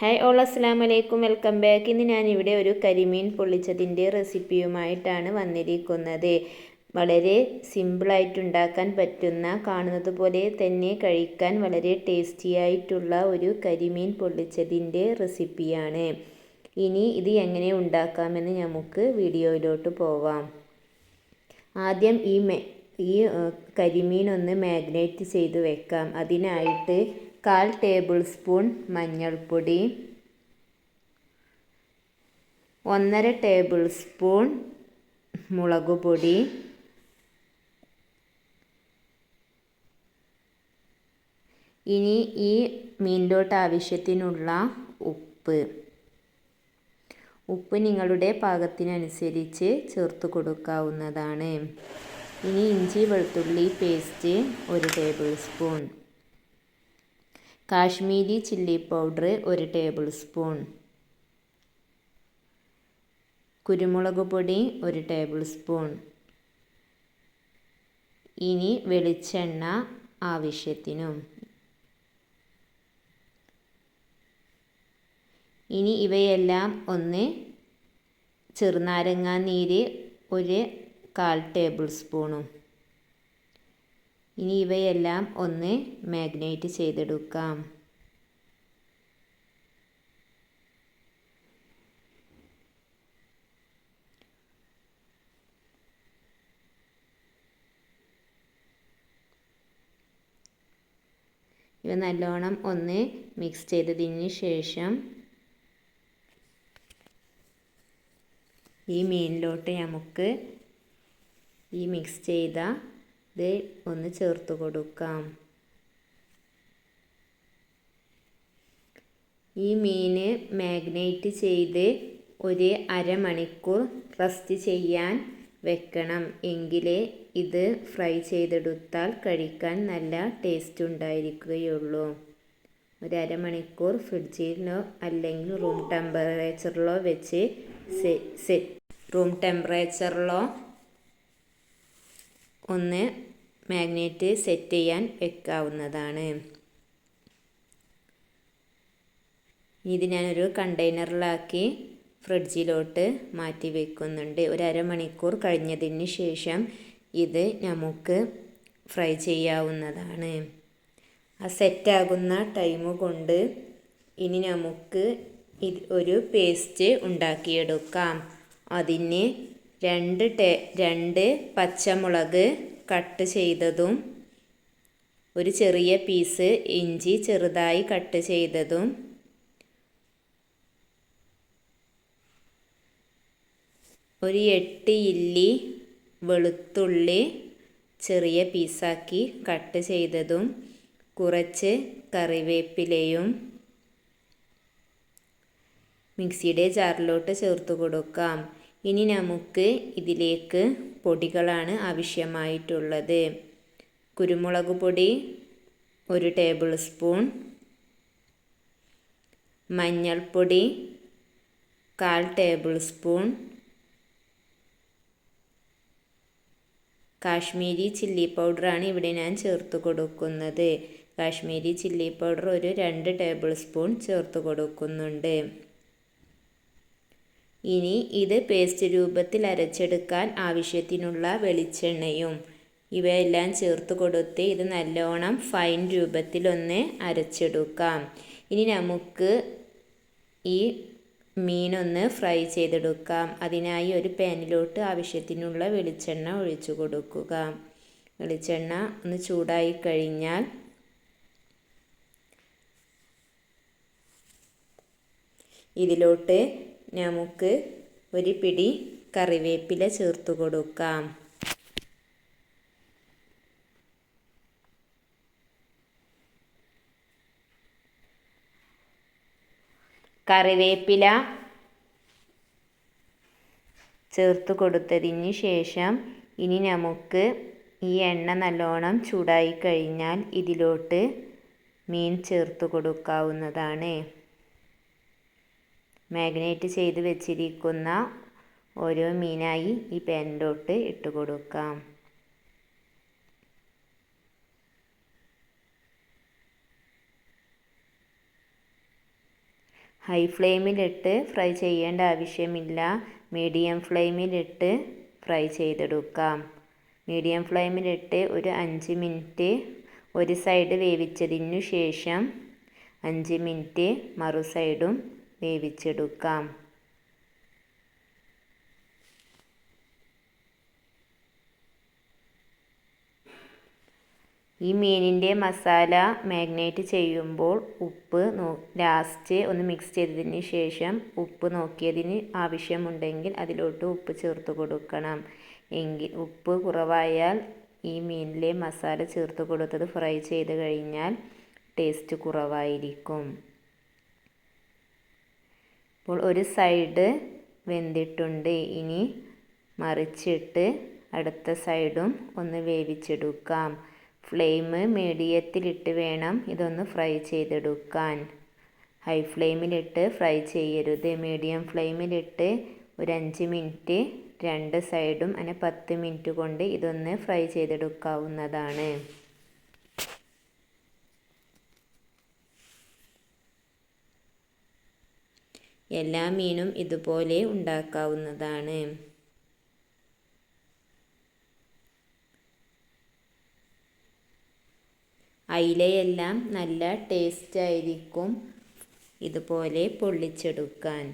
Hi all അസ്സാം വലൈക്കും welcome back. ഇന്ന് ഞാനിവിടെ ഒരു കരിമീൻ പൊള്ളിച്ചതിന്റെ റെസിപ്പിയുമായിട്ടാണ് വന്നിരിക്കുന്നത്. വളരെ സിമ്പിളായിട്ട് ഉണ്ടാക്കാൻ പറ്റുന്ന കാണുന്നത് പോലെ തന്നെ കഴിക്കാൻ വളരെ ടേസ്റ്റിയായിട്ടുള്ള ഒരു കരിമീൻ പൊള്ളിച്ചതിന്റെ റെസിപ്പിയാണ്. ഇനി ഇത് എങ്ങനെ ഉണ്ടാക്കാമെന്ന് നമുക്ക് വീഡിയോയിലോട്ട് പോവാം. ആദ്യം ഈ ഈ കരിമീൻ ഒന്ന് മാഗ്നേറ്റ് ചെയ്ത് വെക്കാം. അതിനായിട്ട് കാൽ ടേബിൾ സ്പൂൺ മഞ്ഞൾപ്പൊടി ഒന്നര ടേബിൾ സ്പൂൺ മുളക് പൊടി ഇനി ഈ മീനിലോട്ട് ആവശ്യത്തിനുള്ള ഉപ്പ്. ഉപ്പ് നിങ്ങളുടെ പാകത്തിനനുസരിച്ച് ചേർത്ത് കൊടുക്കാവുന്നതാണ്. ഇനി ഇഞ്ചി വെളുത്തുള്ളി പേസ്റ്റ് ഒരു tablespoon Kashmiri chilli powder ഒരു ടേബിൾ സ്പൂൺ കുരുമുളക് പൊടി ഒരു ടേബിൾ സ്പൂൺ ഇനി വെളിച്ചെണ്ണ ആവശ്യത്തിനും. ഇനി ഇവയെല്ലാം ഒന്ന് ചെറുനാരങ്ങാ നീര് ഒരു കാൽ ടേബിൾ സ്പൂണും ഇനി ഇവയെല്ലാം ഒന്ന് മാഗ്നേറ്റ് ചെയ്തെടുക്കാം. ഇവ നല്ലോണം ഒന്ന് മിക്സ് ചെയ്തതിന് ശേഷം ഈ മീനിലോട്ട് നമുക്ക് ഈ മിക്സ് ചെയ്ത ഇത് ഒന്ന് ചേർത്ത് കൊടുക്കാം. ഈ മീൻ മാഗ്നേറ്റ് ചെയ്ത് ഒരു അരമണിക്കൂർ റസ്റ്റ് ചെയ്യാൻ വെക്കണം. എങ്കിലേ ഇത് ഫ്രൈ ചെയ്തെടുത്താൽ കഴിക്കാൻ നല്ല ടേസ്റ്റ് ഉണ്ടായിരിക്കുകയുള്ളൂ. ഒരു അരമണിക്കൂർ ഫ്രിഡ്ജിലോ അല്ലെങ്കിൽ റൂം ടെമ്പറേച്ചറിലോ വെച്ച് സെ റൂം ടെമ്പറേച്ചറിലോ ഒന്ന് മാഗ്നേറ്റ് സെറ്റ് ചെയ്യാൻ വെക്കാവുന്നതാണ്. ഇത് ഞാനൊരു കണ്ടെയ്നറിലാക്കി ഫ്രിഡ്ജിലോട്ട് മാറ്റി വെക്കുന്നുണ്ട്. ഒരു അരമണിക്കൂർ കഴിഞ്ഞതിന് ശേഷം ഇത് നമുക്ക് ഫ്രൈ ചെയ്യാവുന്നതാണ്. ആ സെറ്റാകുന്ന ടൈം കൊണ്ട് ഇനി നമുക്ക് ഒരു പേസ്റ്റ് ഉണ്ടാക്കിയെടുക്കാം. അതിന് രണ്ട് ടേ രണ്ട് പച്ചമുളക് കട്ട് ചെയ്തതും ഒരു ചെറിയ പീസ് ഇഞ്ചി ചെറുതായി കട്ട് ചെയ്തതും ഒരു എട്ട് ഇല്ലി വെളുത്തുള്ളി ചെറിയ പീസാക്കി കട്ട് ചെയ്തതും കുറച്ച് കറിവേപ്പിലയും മിക്സിയുടെ ജാറിലോട്ട് ചേർത്ത് കൊടുക്കാം. ഇനി നമുക്ക് ഇതിലേക്ക് പൊടികളാണ് ആവശ്യമായിട്ടുള്ളത്. കുരുമുളക് പൊടി ഒരു ടേബിൾ സ്പൂൺ മഞ്ഞൾപ്പൊടി കാൽ ടേബിൾ സ്പൂൺ കാശ്മീരി ചില്ലി പൗഡറാണ് ഇവിടെ ഞാൻ ചേർത്ത് കൊടുക്കുന്നത്. കാശ്മീരി ചില്ലി പൗഡർ ഒരു രണ്ട് ടേബിൾ സ്പൂൺ ചേർത്ത് കൊടുക്കുന്നുണ്ട്. ഇനി ഇത് പേസ്റ്റ് രൂപത്തിൽ അരച്ചെടുക്കാൻ ആവശ്യത്തിനുള്ള വെളിച്ചെണ്ണയും. ഇവയെല്ലാം ചേർത്ത് കൊടുത്ത് ഇത് നല്ലോണം ഫൈൻ രൂപത്തിലൊന്ന് അരച്ചെടുക്കാം. ഇനി നമുക്ക് ഈ മീനൊന്ന് ഫ്രൈ ചെയ്തെടുക്കാം. അതിനായി ഒരു പാനിലോട്ട് ആവശ്യത്തിനുള്ള വെളിച്ചെണ്ണ ഒഴിച്ചു കൊടുക്കുക. വെളിച്ചെണ്ണ ഒന്ന് ചൂടായി കഴിഞ്ഞാൽ ഇതിലോട്ട് നമുക്ക് ഒരു പിടി കറിവേപ്പില ചേർത്ത് കൊടുക്കാം. കറിവേപ്പില ചേർത്ത് കൊടുത്തതിന് ശേഷം ഇനി നമുക്ക് ഈ എണ്ണ നല്ലോണം ചൂടായി കഴിഞ്ഞാൽ ഇതിലോട്ട് മീൻ ചേർത്ത് കൊടുക്കാവുന്നതാണ്. മാഗ്നേറ്റ് ചെയ്ത് വെച്ചിരിക്കുന്ന ഓരോ മീനായി ഈ പാനിലോട്ട് ഇട്ട് കൊടുക്കാം ഹൈ ഫ്ലെയിമിലിട്ട് ഫ്രൈ ചെയ്യേണ്ട ആവശ്യമില്ല. മീഡിയം ഫ്ലെയിമിലിട്ട് ഫ്രൈ ചെയ്തെടുക്കാം. മീഡിയം ഫ്ലെയിമിലിട്ട് ഒരു അഞ്ച് മിനിറ്റ് ഒരു സൈഡ് വേവിച്ചതിനു ശേഷം അഞ്ച് മിനിറ്റ് മറു സൈഡും വേവിച്ചെടുക്കാം. ഈ മീനിന്റെ മസാല മാഗ്നേറ്റ് ചെയ്യുമ്പോൾ ഉപ്പ് നോ ലാസ്റ്റ് ഒന്ന് മിക്സ് ചെയ്തതിന് ശേഷം ഉപ്പ് നോക്കിയതിന് ആവശ്യമുണ്ടെങ്കിൽ അതിലോട്ട് ഉപ്പ് ചേർത്ത് കൊടുക്കണം. എങ്കിൽ ഉപ്പ് കുറവായാൽ ഈ മീനിലെ മസാല ചേർത്ത് കൊടുത്തത് ഫ്രൈ ചെയ്ത് കഴിഞ്ഞാൽ ടേസ്റ്റ് കുറവായിരിക്കും. ഇപ്പോൾ ഒരു സൈഡ് വെന്തിട്ടുണ്ട്. ഇനി മറിച്ചിട്ട് അടുത്ത സൈഡും ഒന്ന് വേവിച്ചെടുക്കാം. ഫ്ലെയിം മീഡിയത്തിലിട്ട് വേണം ഇതൊന്ന് ഫ്രൈ ചെയ്തെടുക്കാൻ. ഹൈ ഫ്ലെയിമിലിട്ട് ഫ്രൈ ചെയ്യരുത്. മീഡിയം ഫ്ലെയിമിലിട്ട് ഒരു അഞ്ച് മിനിറ്റ് രണ്ട് സൈഡും അങ്ങനെ പത്ത് മിനിറ്റ് കൊണ്ട് ഇതൊന്ന് ഫ്രൈ ചെയ്തെടുക്കാവുന്നതാണ്. എല്ലാ മീനും ഇതുപോലെ ഉണ്ടാക്കാവുന്നതാണ്. അയിലയെല്ലാം നല്ല ടേസ്റ്റ് ആയിരിക്കും ഇതുപോലെ പൊള്ളിച്ചെടുക്കാൻ.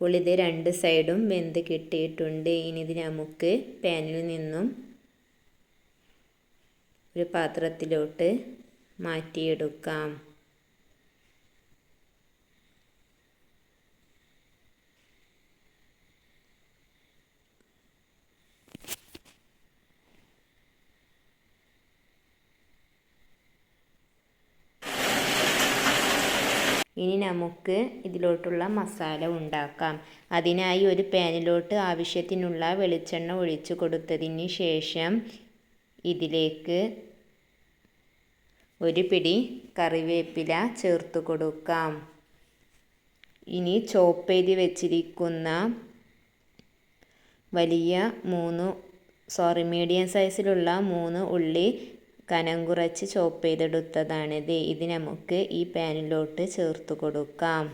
പുളിത് രണ്ട് സൈഡും വെന്ത് കിട്ടിയിട്ടുണ്ട്. ഇനി ഇത് നമുക്ക് പാനിൽ നിന്നും ഒരു പാത്രത്തിലോട്ട് മാറ്റിയെടുക്കാം. ഇനി നമുക്ക് ഇതിലോട്ടുള്ള മസാല ഉണ്ടാക്കാം. അതിനായി ഒരു പാനിലോട്ട് ആവശ്യത്തിനുള്ള വെളിച്ചെണ്ണ ഒഴിച്ചു കൊടുത്തതിന് ശേഷം ഇതിലേക്ക് ഒരു പിടി കറിവേപ്പില ചേർത്ത് കൊടുക്കാം. ഇനി ചോപ്പേരി വെച്ചിരിക്കുന്ന വലിയ മൂന്ന് സോറി മീഡിയം സൈസിലുള്ള മൂന്ന് ഉള്ളി കനം കുറച്ച് ചോപ്പ് ചെയ്തെടുത്തതാണിത്. ഇത് നമുക്ക് ഈ പാനിലോട്ട് ചേർത്ത് കൊടുക്കാം.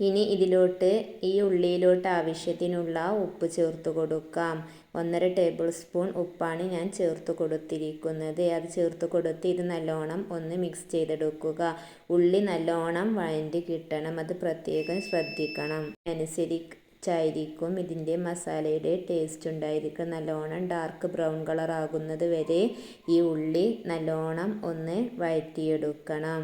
ഇനി ഇതിലോട്ട് ഈ ഉള്ളിയിലോട്ട് ആവശ്യത്തിനുള്ള ഉപ്പ് ചേർത്ത് കൊടുക്കാം. ഒന്നര ടേബിൾ സ്പൂൺ ഉപ്പാണ് ഞാൻ ചേർത്ത് കൊടുത്തിരിക്കുന്നത്. അത് ചേർത്ത് കൊടുത്ത് ഇത് നല്ലോണം ഒന്ന് മിക്സ് ചെയ്തെടുക്കുക. ഉള്ളി നല്ലോണം വഴണ്ടി കിട്ടണം. അത് പ്രത്യേകം ശ്രദ്ധിക്കണം. അനുസരിച്ച് ായിരിക്കും ഇതിന്റെ മസാലയുടെ ടേസ്റ്റ് ഉണ്ടായിരിക്കും നല്ലോണം ഡാർക്ക് ബ്രൗൺ കളർ ആകുന്നത് വരെ ഈ ഉള്ളി നല്ലോണം ഒന്ന് വഴറ്റിയെടുക്കണം.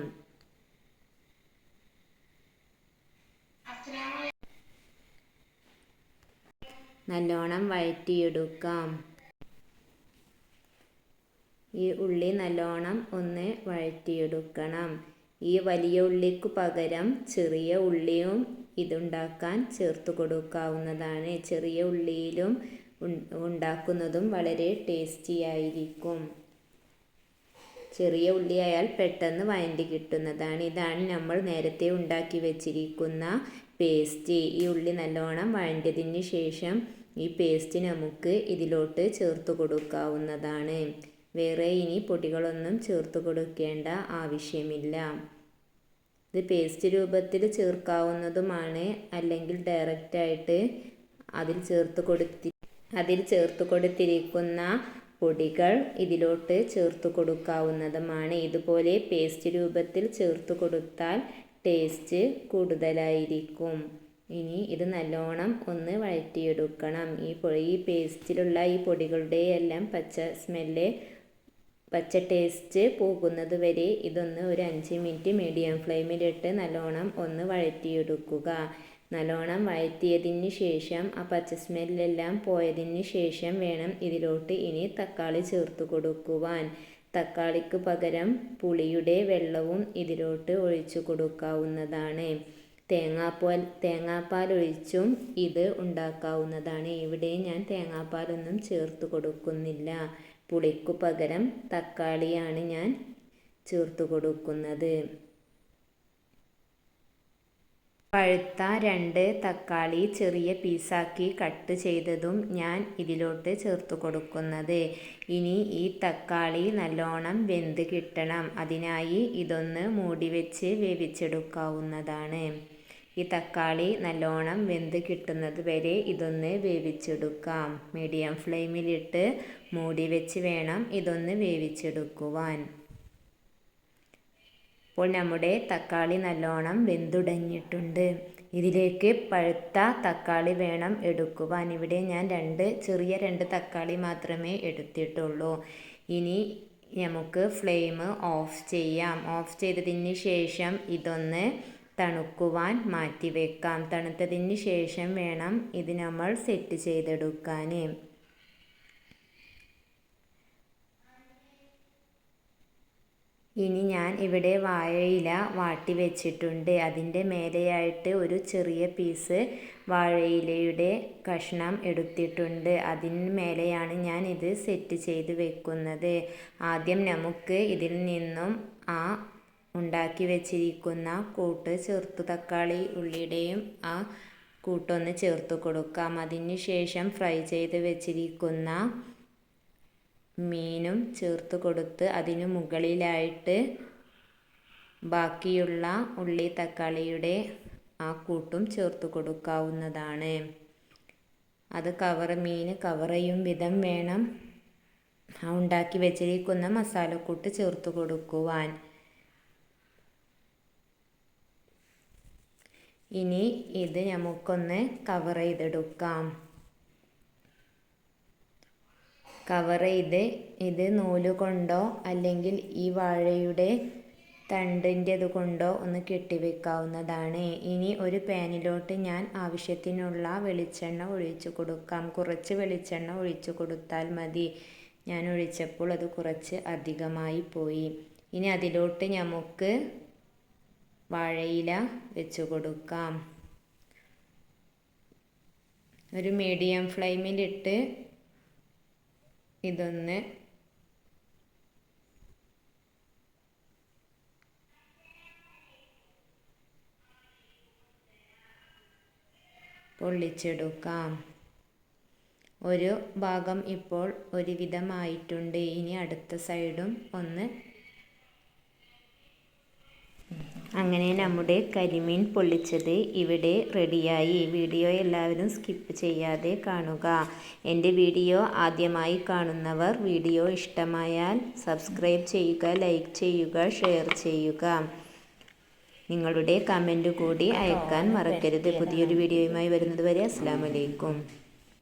നല്ലോണം വഴറ്റിയെടുക്കാം ഈ ഉള്ളി നല്ലോണം ഒന്ന് വഴറ്റിയെടുക്കണം ഈ വലിയ ഉള്ളിക്ക് പകരം ചെറിയ ഉള്ളിയും ഇതുണ്ടാക്കാൻ ചേർത്ത് കൊടുക്കാവുന്നതാണ്. ചെറിയ ഉള്ളിയിലും ഉണ്ടാക്കുന്നതും വളരെ ടേസ്റ്റി ആയിരിക്കും. ചെറിയ ഉള്ളിയായാൽ പെട്ടെന്ന് വഴണ്ടി കിട്ടുന്നതാണ്. ഇതാണ് നമ്മൾ നേരത്തെ ഉണ്ടാക്കി വെച്ചിരിക്കുന്ന പേസ്റ്റ് ഈ ഉള്ളി നല്ലോണം വഴണ്ടതിന് ശേഷം ഈ പേസ്റ്റ് നമുക്ക് ഇതിലോട്ട് ചേർത്ത് കൊടുക്കാവുന്നതാണ്. വേറെ ഇനി പൊടികളൊന്നും ചേർത്ത് കൊടുക്കേണ്ട ആവശ്യമില്ല. ഇത് പേസ്റ്റ് രൂപത്തിൽ ചേർക്കാവുന്നതുമാണ്. അല്ലെങ്കിൽ ഡയറക്റ്റായിട്ട് അതിൽ ചേർത്ത് കൊടുത്തി അതിൽ ചേർത്ത് കൊടുത്തിരിക്കുന്ന പൊടികൾ ഇതിലോട്ട് ചേർത്ത് കൊടുക്കാവുന്നതുമാണ്. ഇതുപോലെ പേസ്റ്റ് രൂപത്തിൽ ചേർത്ത് കൊടുത്താൽ ടേസ്റ്റ് കൂടുതലായിരിക്കും. ഇനി ഇത് നല്ലോണം ഒന്ന് വഴറ്റിയെടുക്കണം. ഈ ഈ പേസ്റ്റിലുള്ള ഈ പൊടികളുടെ എല്ലാം പച്ച സ്മെല്ല് പച്ച ടേസ്റ്റ് പോകുന്നത് വരെ ഇതൊന്ന് ഒരു അഞ്ച് മിനിറ്റ് മീഡിയം ഫ്ലെയിമിലിട്ട് നല്ലോണം ഒന്ന് വഴറ്റിയെടുക്കുക. നല്ലോണം വഴറ്റിയതിന് ശേഷം ആ പച്ച സ്മെല്ലെല്ലാം പോയതിന് ശേഷം വേണം ഇതിലോട്ട് ഇനി തക്കാളി ചേർത്ത് കൊടുക്കുവാൻ. തക്കാളിക്ക് പകരം പുളിയുടെ വെള്ളവും ഇതിലോട്ട് ഒഴിച്ചു കൊടുക്കാവുന്നതാണ്. തേങ്ങാപ്പാൽ തേങ്ങാപ്പാൽ ഒഴിച്ചും ഇത് ഉണ്ടാക്കാവുന്നതാണ്. ഇവിടെ ഞാൻ തേങ്ങാപ്പാലൊന്നും ചേർത്ത് കൊടുക്കുന്നില്ല. പുളിക്കു പകരം തക്കാളിയാണ് ഞാൻ ചേർത്ത് കൊടുക്കുന്നത്. പഴുത്ത രണ്ട് തക്കാളി ചെറിയ പീസാക്കി കട്ട് ചെയ്തതും ഞാൻ ഇതിലോട്ട് ചേർത്ത് കൊടുക്കുന്നത്. ഇനി ഈ തക്കാളി നല്ലോണം വെന്ത് കിട്ടണം. അതിനായി ഇതൊന്ന് മൂടി വെച്ച് വേവിച്ചെടുക്കാവുന്നതാണ്. ഈ തക്കാളി നല്ലോണം വെന്ത് കിട്ടുന്നത് വരെ ഇതൊന്ന് വേവിച്ചെടുക്കാം. മീഡിയം ഫ്ലെയിമിലിട്ട് മൂടി വെച്ച് വേണം ഇതൊന്ന് വേവിച്ചെടുക്കുവാൻ. ഇപ്പോൾ നമ്മുടെ തക്കാളി നല്ലോണം വെന്തുടങ്ങിയിട്ടുണ്ട്. ഇതിലേക്ക് പഴുത്ത തക്കാളി വേണം എടുക്കുവാൻ. ഇവിടെ ഞാൻ രണ്ട് ചെറിയ രണ്ട് തക്കാളി മാത്രമേ എടുത്തിട്ടുള്ളൂ. ഇനി നമുക്ക് ഫ്ലെയിം ഓഫ് ചെയ്യാം. ഓഫ് ചെയ്തതിന് ശേഷം ഇതൊന്ന് തണുക്കുവാൻ മാറ്റി വെക്കാം തണുത്തതിന് ശേഷം വേണം ഇത് നമ്മൾ സെറ്റ് ചെയ്തെടുക്കാൻ. ഇനി ഞാൻ ഇവിടെ വാഴയില വാട്ടി വെച്ചിട്ടുണ്ട്. അതിന്റെ മേലെയായിട്ട് ഒരു ചെറിയ പീസ് വാഴയിലയുടെ കഷ്ണം എടുത്തിട്ടുണ്ട്. അതിന് മേലെയാണ് ഞാൻ ഇത് സെറ്റ് ചെയ്ത് വെക്കുന്നത്. ആദ്യം നമുക്ക് ഇതിൽ നിന്നും ആ ഉണ്ടാക്കി വെച്ചിരിക്കുന്ന കൂട്ട് ചെറുത്തു തക്കാളി ഉള്ളിയുടെയും ആ കൂട്ടൊന്ന് ചേർത്ത് കൊടുക്കാം. അതിന് ശേഷം ഫ്രൈ ചെയ്ത് വെച്ചിരിക്കുന്ന മീനും ചേർത്ത് കൊടുത്ത് അതിന് മുകളിലായിട്ട് ബാക്കിയുള്ള ഉള്ളി തക്കാളിയുടെ ആ കൂട്ടും ചേർത്ത് കൊടുക്കാവുന്നതാണ്. അത് കവർ മീൻ ചെയ്യും വിധം വേണം ഉണ്ടാക്കി വെച്ചിരിക്കുന്ന മസാലക്കൂട്ട് ചേർത്ത് കൊടുക്കുവാൻ. ഇനി ഇത് നമുക്കൊന്ന് കവർ ചെയ്തെടുക്കാം. കവർ ചെയ്ത് ഇത് നൂൽ കൊണ്ടോ അല്ലെങ്കിൽ ഈ വാഴയുടെ തണ്ടിന്റെത് കൊണ്ടോ ഒന്ന് കെട്ടിവെക്കാവുന്നതാണ്. ഇനി ഒരു പാനിലോട്ട് ഞാൻ ആവശ്യത്തിനുള്ള വെളിച്ചെണ്ണ ഒഴിച്ചു കൊടുക്കാം. കുറച്ച് വെളിച്ചെണ്ണ ഒഴിച്ചു കൊടുത്താൽ മതി. ഞാൻ ഒഴിച്ചപ്പോൾ അത് കുറച്ച് അധികമായി പോയി. ഇനി അതിലോട്ട് നമുക്ക് വാഴയില വെച്ച് കൊടുക്കാം. ഒരു മീഡിയം ഫ്ലെയിമിലിട്ട് ഇതൊന്ന് പൊള്ളിച്ചെടുക്കാം. ഒരു ഭാഗം ഇപ്പോൾ ഒരുവിധമായിട്ടുണ്ട്. ഇനി അടുത്ത സൈഡും ഒന്ന് അങ്ങനെ നമ്മുടെ കരിമീൻ പൊള്ളിച്ചത് ഇവിടെ റെഡിയായി. വീഡിയോ എല്ലാവരും സ്കിപ്പ് ചെയ്യാതെ കാണുക. എന്റെ വീഡിയോ ആദ്യമായി കാണുന്നവർ വീഡിയോ ഇഷ്ടമായാൽ സബ്സ്ക്രൈബ് ചെയ്യുക ലൈക്ക് ചെയ്യുക ഷെയർ ചെയ്യുക. നിങ്ങളുടെ കമന്റ് കൂടി അയക്കാൻ മറക്കരുത്. പുതിയൊരു വീഡിയോയുമായി വരുന്നതുവരെ അസ്സാം വലൈക്കും